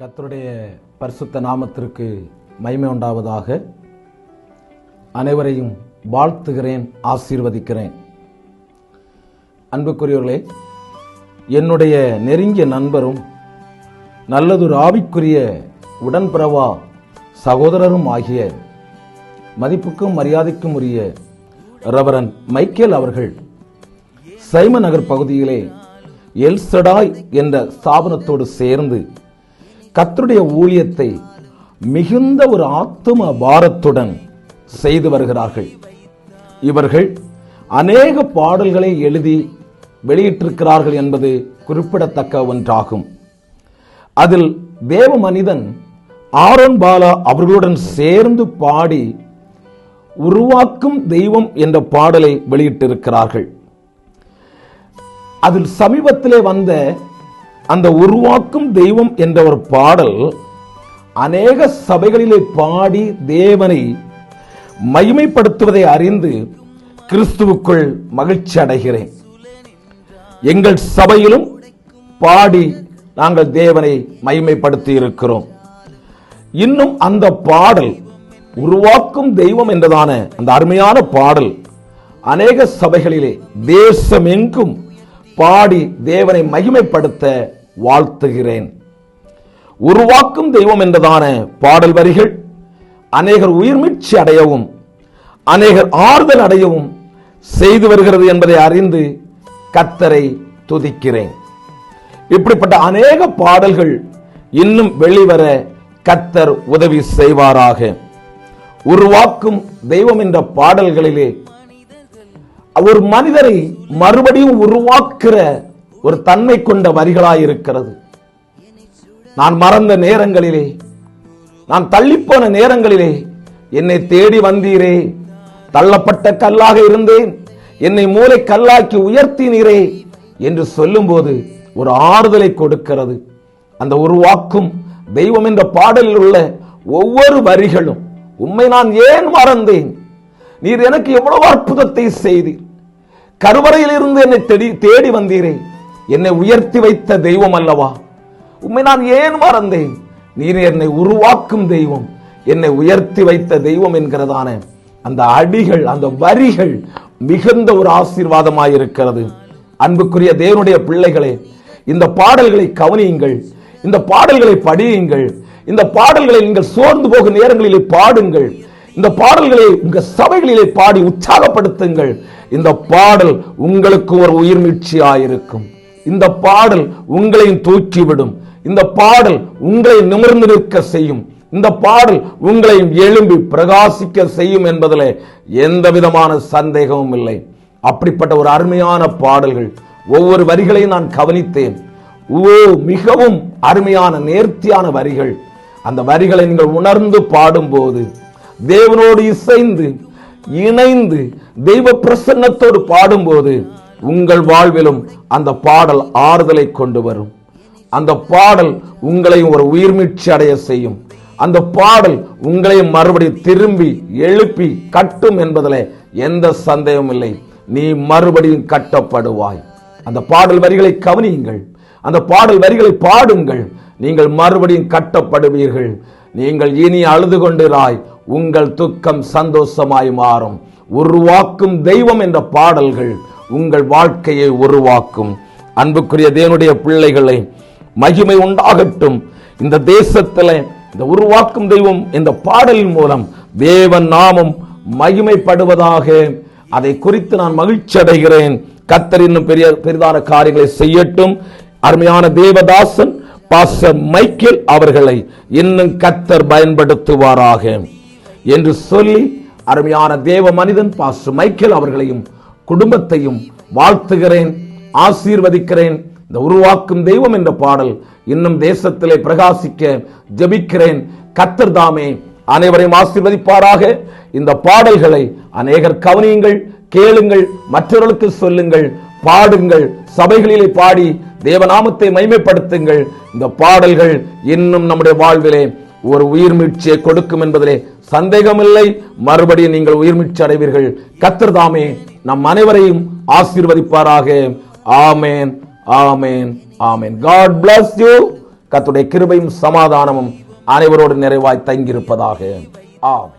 கத்தருடைய பரிசுத்த நாமத்திற்கு மய்மை உண்டாவதாக. அனைவரையும் வாழ்த்துகிறேன் ஆசீர்வதிக்கிறேன். அன்புக்குரியவர்களே என்னுடைய நெருங்கிய நண்பரும் நல்லதொரு ஆவிக்குரிய உடன்பிறவா சகோதரரும் ஆகிய மதிப்புக்கும் மரியாதைக்கும் உரிய ரவரன் மைக்கேல் அவர்கள் சைம நகர் பகுதியிலே எல்சடாய் என்ற ஸ்தாபனத்தோடு சேர்ந்து கத்தருடைய ஊழியத்தை மிகுந்த ஒரு ஆத்தும பாரத்துடன் செய்து வருகிறார்கள். இவர்கள் அநேக பாடல்களை எழுதி வெளியிட்டிருக்கிறார்கள் என்பது குறிப்பிடத்தக்க ஒன்றாகும். அதில் தேவ மனிதன் ஆரோன் பாலா அவர்களுடன் சேர்ந்து பாடி உருவாக்கும் தெய்வம் என்ற பாடலை வெளியிட்டிருக்கிறார்கள். அதில் சமீபத்திலே வந்த அந்த உருவாக்கும் தெய்வம் என்ற ஒரு பாடல் அநேக சபைகளிலே பாடி தேவனை மகிமைப்படுத்துவதை அறிந்து கிறிஸ்துவுக்குள் மகிழ்ச்சி அடைகிறேன். எங்கள் சபையிலும் பாடி நாங்கள் தேவனை மகிமைப்படுத்தி இருக்கிறோம். இன்னும் அந்த பாடல் உருவாக்கும் தெய்வம் என்றதான அந்த அருமையான பாடல் அநேக சபைகளிலே தேசமெங்கும் பாடி தேவனை மகிமைப்படுத்த வாழ்த்துகிறேன். உருவாக்கும் தெய்வம் என்றதான பாடல் வரிகள் அநேகர் உயிர்மீட்சி அடையவும் அநேகர் ஆறுதல் அடையவும் செய்து வருகிறது என்பதை அறிந்து கத்தரை துதிக்கிறேன். இப்படிப்பட்ட அநேக பாடல்கள் இன்னும் வெளிவர கத்தர் உதவி செய்வாராக. உருவாக்கும் தெய்வம் என்ற பாடல்களிலே ஒரு மனிதரை மறுபடியும் உருவாக்குற ஒரு தன்மை கொண்ட வரிகளாயிருக்கிறது. நான் மறந்த நேரங்களிலே நான் தள்ளிப்போன நேரங்களிலே என்னை தேடி வந்தீரே. தள்ளப்பட்ட கல்லாக இருந்தேன். என்னை மூளை கல்லாக்கி உயர்த்தினீரே என்று சொல்லும்போது ஒரு ஆறுதலை கொடுக்கிறது. அந்த உருவாக்கும் தெய்வம் என்ற பாடலில் உள்ள ஒவ்வொரு வரிகளும் உண்மை நான் ஏன் மறந்தேன்? நீர் எனக்கு எவ்வளவு அற்புதத்தை செய்தீர்? கருவறையில் இருந்து என்னை தேடி தேடி வந்தீரே. என்னை உயர்த்தி வைத்த தெய்வம் அல்லவா? உண்மை நான் ஏன் மறந்தேன்? நீர் என்னை உருவாக்கும் தெய்வம். என்னை உயர்த்தி வைத்த தெய்வம் என்கிறதான அந்த அடிகள் அந்த வரிகள் மிகுந்த ஒரு ஆசீர்வாதமாய் இருக்கிறது அன்புக்குரிய தேவனுடைய பிள்ளைகளே இந்த பாடல்களை கவனியுங்கள். இந்த பாடல்களை படியுங்கள். இந்த பாடல்களை நீங்கள் சோர்ந்து போகும் நேரங்களிலே பாடுங்கள். இந்த பாடல்களை உங்க சபைகளிலே பாடி உற்சாகப்படுத்துங்கள். இந்த பாடல் உங்களுக்கு ஒரு உயிர்மீழ்ச்சியாயிருக்கும் இந்த பாடல் உங்களையும் தூக்கிவிடும் இந்த பாடல் உங்களை நிமிர்ந்து நிற்க செய்யும். இந்த பாடல் உங்களையும் எழும்பி பிரகாசிக்க செய்யும் என்பதில் எந்த விதமான சந்தேகமும் இல்லை. அப்படிப்பட்ட ஒரு அருமையான பாடல்கள். ஒவ்வொரு வரிகளையும் நான் கவனித்தேன். ஓ மிகவும் அருமையான நேர்த்தியான வரிகள். அந்த வரிகளை நீங்கள் உணர்ந்து பாடும்போது தேவனோடு இசைந்து இணைந்து தெய்வ பிரசன்னத்தோடு பாடும்போது உங்கள் வாழ்விலும் அந்த பாடல் ஆறுதலை கொண்டு வரும். அந்த பாடல் உங்களையும் ஒரு உயிர்மீட்சி அடைய செய்யும். அந்த பாடல் உங்களையும் மறுபடியும் திரும்பி எழுப்பி கட்டும் என்பதில் எந்த சந்தேகமும் இல்லை. நீ மறுபடியும் கட்டப்படுவாய். அந்த பாடல் வரிகளை கவனியுங்கள். அந்த பாடல் வரிகளை பாடுங்கள். நீங்கள் மறுபடியும் கட்டப்படுவீர்கள். நீங்கள் இனி அழுது கொண்டிராய். உங்கள் துக்கம் சந்தோஷமாய் மாறும். உருவாக்கும் தெய்வம் என்ற பாடல்கள் உங்கள் வாழ்க்கையை உருவாக்கும். அன்புக்குரிய தேவனுடைய பிள்ளைகளை மகிமை உண்டாகட்டும். இந்த தேசத்தில் இந்த உருவாக்கும் தெய்வம் இந்த பாடலின் மூலம் தேவன் நாமம் மகிமைப்படுவதாக. அதை குறித்து நான் மகிழ்ச்சி அடைகிறேன். கத்தர் இன்னும் பெரிய பெரிதான காரியங்களை செய்யட்டும். அருமையான தேவதாசன் பாஸ்டர் மைக்கேல் அவர்களை இன்னும் கத்தர் பயன்படுத்துவாராக. என்று சொல்லி அருமையான தேவ மனிதன் பாஸ்டர் மைக்கேல் அவர்களையும் குடும்பத்தையும் வாழ்த்துகிறேன் ஆசீர்வதிக்கிறேன். இந்த உருவாக்கும் தெய்வம் என்ற பாடல் இன்னும் தேசத்திலே பிரகாசிக்க ஜெபிக்கிறேன். கத்தர் தாமே அனைவரையும் ஆசீர்வதிப்பாராக. இந்த பாடல்களை அநேகர் கவனியுங்கள் கேளுங்கள் மற்றவர்களுக்கு சொல்லுங்கள் பாடுங்கள் சபைகளிலே பாடி தேவநாமத்தை மைமைப்படுத்துங்கள் இந்த பாடல்கள் இன்னும் நம்முடைய வாழ்விலே ஒரு உயிர் மீட்சியை கொடுக்கும் என்பதிலே சந்தேகமில்லை. மறுபடியும் நீங்கள் உயிர் மீட்சி அடைவீர்கள். கத்தர் தாமே நம் அனைவரையும் ஆசீர்வதிப்பாராக. Amen amen amen. God bless you கத்துடைய கிருபையும் சமாதானமும் அனைவரோடு நிறைவாய் தங்கியிருப்பதாக. ஆம்